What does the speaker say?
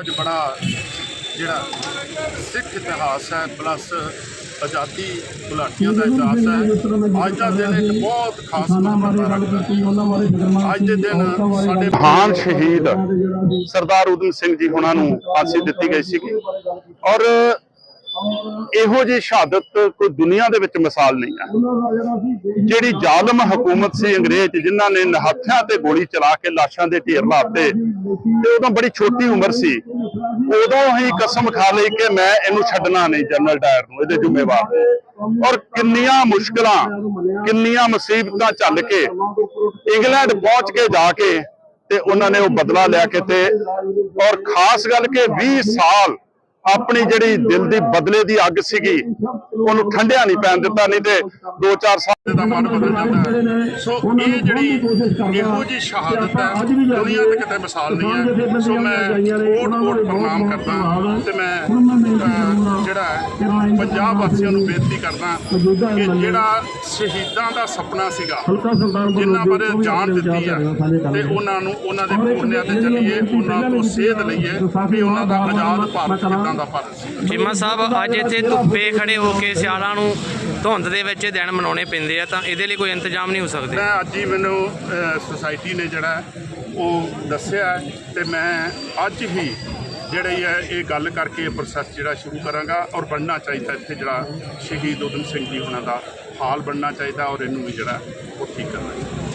ਅੱਜ ਬੜਾ ਜਿਹੜਾ ਸਿੱਖ ਇਤਿਹਾਸ ਹੈ ਪਲੱਸ ਆਜ਼ਾਦੀ ਗੁਲਾਟੀਆਂ ਦਾ ਇਤਿਹਾਸ ਹੈ। ਅੱਜ ਦਾ ਦਿਨ ਇੱਕ ਬਹੁਤ ਖਾਸ ਮਹੱਤਤਾ ਰੱਖਦਾ ਹੈ। ਅੱਜ ਦੇ ਦਿਨ ਸਾਡੇ ਮਹਾਨ ਸ਼ਹੀਦ ਸਰਦਾਰ ਉਦਮ ਸਿੰਘ ਜੀ ਹੁਣਾਂ ਨੂੰ ਫਾਂਸੀ ਦਿੱਤੀ ਗਈ ਸੀਗੀ। ਔਰ ਇਹੋ ਜਿਹੀ ਸ਼ਹਾਦਤ ਕੋਈ ਦੁਨੀਆ ਦੇ ਵਿੱਚ ਮਿਸਾਲ ਨਹੀਂ ਹੈ। ਜਿਹੜੀ ਜ਼ਾਲਮ ਹਕੂਮਤ ਸੀ ਅੰਗਰੇਜ਼ ਜਿਨ੍ਹਾਂ ਨੇ ਨਹੱਥਿਆਂ ਤੇ ਗੋਲੀ ਚਲਾ ਕੇ ਲਾਸ਼ਾਂ ਦੇ ਢੇਰ ਲਾਤੇ, ਤੇ ਉਦੋਂ ਬੜੀ ਛੋਟੀ ਉਮਰ ਸੀ। ਉਦੋਂ ਹੀ ਕਸਮ ਖਾ ਲਈ ਕਿ ਮੈਂ ਇਹਨੂੰ ਛੱਡਣਾ ਨਹੀਂ ਜਨਰਲ ਡਾਇਰ ਨੂੰ, ਇਹਦੇ ਜ਼ਿੰਮੇਵਾਰ ਔਰ ਕਿੰਨੀਆਂ ਮੁਸ਼ਕਲਾਂ, ਕਿੰਨੀਆਂ ਮੁਸੀਬਤਾਂ ਝੱਲ ਕੇ ਇੰਗਲੈਂਡ ਪਹੁੰਚ ਕੇ ਜਾ ਕੇ ਤੇ ਉਹਨਾਂ ਨੇ ਉਹ ਬਦਲਾ ਲਿਆ ਕੇ ਤੇ ਔਰ ਖਾਸ ਗੱਲ ਕਿ 20 ਸਾਲ ਆਪਣੀ ਜਿਹੜੀ ਦਿਲ ਦੀ ਬਦਲੇ ਦੀ ਅੱਗ ਸੀਗੀ, ਉਹਨੂੰ ਠੰਡਿਆ ਨਹੀਂ ਪੈਣ ਦਿੱਤਾ, ਨਹੀਂ ਤੇ 2-4 ਸਾਲ ਦਾ ਮਨ ਬਦਲ ਜਾਂਦਾ ਹੈ ਸੋ ਇਹ ਜਿਹੜੀ ਇਹੋ ਜੀ ਸ਼ਹਾਦਤ ਹੈ ਦੁਨੀਆ ਤੇ ਕਿਤੇ ਮਿਸਾਲ ਨਹੀਂ ਹੈ ਸੋ ਮੈਂ ਕੋਟ ਕੋਟ ਪ੍ਰਣਾਮ ਕਰਦਾ ਤੇ ਮੈਂ ਜਿਹੜਾ ਪੰਜਾਬ ਵਾਸੀਆਂ ਨੂੰ ਬੇਨਤੀ ਕਰਦਾ ਕਿ ਜਿਹੜਾ ਸ਼ਹੀਦਾਂ ਦਾ ਸੁਪਨਾ ਸੀਗਾ ਜਿਨ੍ਹਾਂ ਪਰ ਜਾਨ ਦਿੱਤੀ ਹੈ ਤੇ ਉਹਨਾਂ ਨੂੰ ਉਹਨਾਂ ਦੇ ਪੁੰਨਿਆਂ ਤੇ ਚੱਲੀਏ ਉਹਨਾਂ ਤੋਂ ਸੇਧ ਲਈਏ ਵੀ ਉਹਨਾਂ ਦਾ ਆਜ਼ਾਦ ਭਾਰਤ ਕਿੱਦਾਂ ਦਾ ਭਾਰਤ ਸੀ। ਚੀਮਾ ਸਾਹਿਬ ਅੱਜ ਇੱਥੇ ਧੁੱਪੇ ਖੜੇ ਹੋ ਕੇ ਸਿਆਲਾਂ ਨੂੰ ਧੁੰਦ ਦੇ ਵਿੱਚ ਦਿਨ ਮਨਾਉਣੇ ਪੈਂਦੇ ਆ ਤਾਂ ਇਹਦੇ ਲਈ ਕੋਈ ਇੰਤਜ਼ਾਮ ਨਹੀਂ ਹੋ ਸਕਦੇ। ਮੈਂ ਅੱਜ ਹੀ ਮੈਨੂੰ ਸੁਸਾਇਟੀ ਨੇ ਜਿਹੜਾ ਉਹ ਦੱਸਿਆ ਹੈ ਤੇ ਮੈਂ ਅੱਜ ਹੀ ਜਿਹੜੀ ਹੈ ਇਹ ਗੱਲ ਕਰਕੇ ਪ੍ਰੋਸੈਸ ਜਿਹੜਾ ਸ਼ੁਰੂ ਕਰਾਂਗਾ ਔਰ ਬਣਨਾ ਚਾਹੀਦਾ ਇੱਥੇ ਜਿਹੜਾ ਸ਼ਹੀਦ ਉਦਮ ਸਿੰਘ ਜੀ ਉਹਨਾਂ ਦਾ ਹਾਲ ਬਣਨਾ ਚਾਹੀਦਾ ਔਰ ਇਹਨੂੰ ਵੀ ਜਿਹੜਾ ਉਹ ਠੀਕ ਕਰਨਾ ਚਾਹੀਦਾ।